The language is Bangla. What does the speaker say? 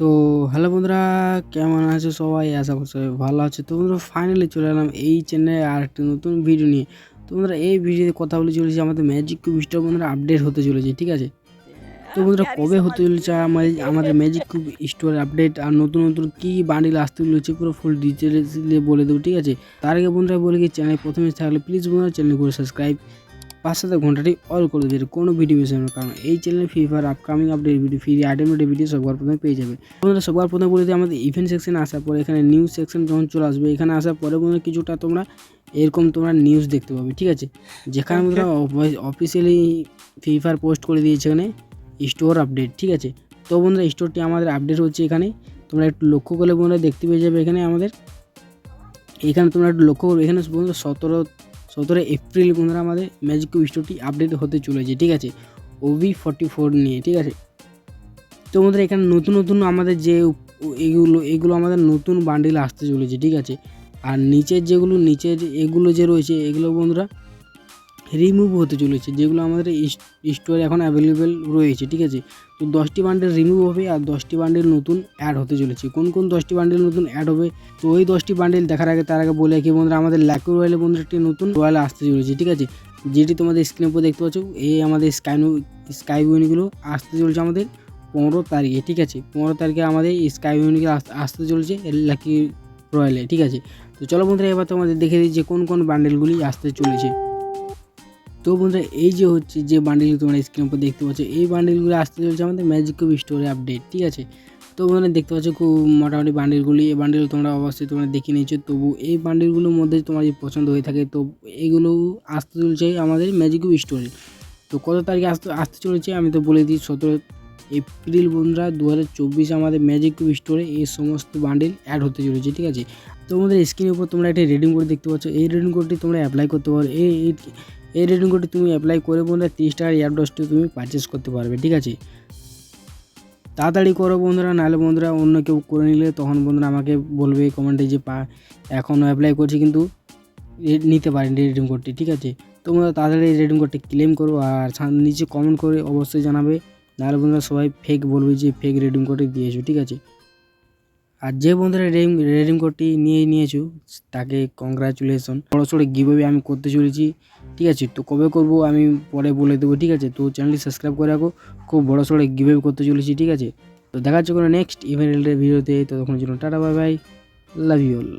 তো হ্যালো বন্ধুরা কেমন আছে সবাই? আশা করছি ভালো আছে। তো বন্ধুরা ফাইনালি চলে এলাম এই চ্যানেলে আর একটি নতুন ভিডিও নিয়ে। তো বন্ধুরা এই ভিডিওতে কথা বলে চলেছি আমাদের ম্যাজিক কিউব স্টোর বন্ধুরা আপডেট হতে চলেছে ঠিক আছে? তো বন্ধুরা কবে হতে চলেছে আমাদের আমাদের ম্যাজিক কিউব স্টোর আপডেট আর নতুন নতুন কী বান্ডিল আসতে চলেছে পুরো ফুল ডিটেলসে বলে দেবো ঠিক আছে? তার আগে বন্ধুরা বলে গিয়ে চ্যানেল প্রথমে থাকলে প্লিজ বন্ধুরা চ্যানেল করে সাবস্ক্রাইব পাঁচ সাথে ঘন্টাটি অল করে দেবে কোনো ভিডিও মিস হবে না। কারণ এই চ্যানেলে Free Fire upcoming update video free item video সবার প্রথমে পেয়ে যাবে। বন্ধুরা সবার প্রথমে বলে দিই আমাদের ইভেন্ট সেকশনে আসার পরে এখানে নিউজ সেকশন যখন চলে আসবে এখানে আসার পরে বন্ধুরা কিছুটা তোমরা এরকম তোমরা নিউজ দেখতে পাবে ঠিক আছে? যেখানে বন্ধুরা অফিসিয়ালি ফ্রি ফায়ার পোস্ট করে দিয়েছে এখানে স্টোর আপডেট ঠিক আছে? তো বন্ধুরা স্টোরটি আমাদের আপডেট হচ্ছে এখানে। তোমরা একটু লক্ষ্য করলে বন্ধুরা দেখতে পেয়ে যাবে এখানে আমাদের। এখানে তোমরা একটু লক্ষ্য করবে এখানে বন্ধুরা সতেরো সতেরো এপ্রিল বন্ধুরা আমাদের ম্যাজিক স্টোরটি আপডেট হতে চলেছে, ঠিক আছে? ওভি ফর্টি ফোর নিয়ে, ঠিক আছে? তো বন্ধুরা, এখানে নতুন নতুন আমাদের যে এগুলো এগুলো আমাদের নতুন বান্ডিল আসতে চলেছে, ঠিক আছে? আর নিচের যেগুলো, নিচের এগুলো যে রয়েছে, এগুলো বন্ধুরা রিমুভ হতে চলেছে, যেগুলো আমাদের স্টোরে এখন অ্যাভেলেবেল রয়েছে, ঠিক আছে? তো দশটি বান্ডেল রিমুভ হবে আর দশটি বান্ডেল নতুন অ্যাড হতে চলেছে। কোন কোন দশটি বান্ডেল নতুন অ্যাড হবে? তো ওই দশটি বান্ডেল দেখার আগে, তার আগে বলে কি বন্ধুরা, আমাদের ল্যাকো রয়্যালে বন্ধুরা একটি নতুন রয়্যাল আসতে চলেছে, ঠিক আছে? যেটি তোমাদের স্ক্রিনের উপর দেখতে পাচ্ছ, এই আমাদের স্কাই স্কাই উইনগুলো আসতে চলেছে আমাদের পনেরো তারিখে, ঠিক আছে? পনেরো তারিখে আমাদের স্কাই উইনগুলো আসতে চলেছে লাকি রয়্যালে ঠিক আছে? তো চলো বন্ধুরা, এবার তোমাদের দেখে দিই যে কোন কোন বান্ডেলগুলি আসতে চলেছে। তো বন্ধুরা, এই যে হচ্ছে যে বান্ডেল তোমরা স্ক্রিন উপর দেখতে পাচ্ছ, এই বান্ডেলগুলো আসতে চলছে আমাদের ম্যাজিক কিউব স্টোরে আপডেট ঠিক আছে? তো বন্ধুরা, দেখতে পাচ্ছ খুব মোটামুটি বান্ডেলগুলি এই বান্ডেল তোমরা অবশ্যই তোমরা দেখে নিয়েছো। তবু এই বান্ডেলগুলোর মধ্যে তোমার যদি পছন্দ হয়ে থাকে, তো এইগুলো আসতে চলছে আমাদের ম্যাজিক কিউব স্টোরে তো কত তারিখে আসতে আসতে চলেছে আমি তো বলে দিই, সতেরো এপ্রিল বন্ধুরা দু আমাদের ম্যাজিক কিউব স্টোরে এই সমস্ত বান্ডেল অ্যাড হতে চলেছে, ঠিক আছে? তো আমাদের স্ক্রিনের উপর তোমরা একটা রেডিং কোড দেখতে পাচ্ছ। এই রেডিং কোডটি তোমরা অ্যাপ্লাই করতে পারো। এই এই- রেডিং কোডটি তুমি অ্যাপ্লাই করে বন্ধুরা তিরিশ টাকার এয়ারডসটি তুমি পারচেস করতে পারবে, ঠিক আছে? তাড়াতাড়ি করো বন্ধুরা, নাহলে বন্ধুরা অন্য কেউ করে নিলে তখন বন্ধুরা আমাকে বলবে কমেন্টে যে পা এখনও অ্যাপ্লাই করছি কিন্তু নিতে পারেন রেডিং কোডটি ঠিক আছে? তোমরা তাড়াতাড়ি রেডিং কোডটি ক্লেম করো আর নিচে কমেন্ট করে অবশ্যই জানাবে, নাহলে বন্ধুরা সবাই ফেক বলবে যে ফেক রেডিং কোডটি দিয়েছ ঠিক আছে? আর যে বন্ধুরা রেডিং রেডিং কোডটি নিয়ে নিয়েছো, তাকে কংগ্রাচুলেশন বড় সড়ো গিভওয়ে আমি করতে চলেছি, ঠিক আছে? তো কবে করব আমি পরে বলে দেবো, ঠিক আছে? তো চ্যানেলটি সাবস্ক্রাইব করে রাখো, খুব বড় সড়ো গিভওয়ে করতে চলেছি, ঠিক আছে? তো দেখা কোনো নেক্সট ইভেন্টের ভিডিওতে তো তখন জন্য tata bye bye love you all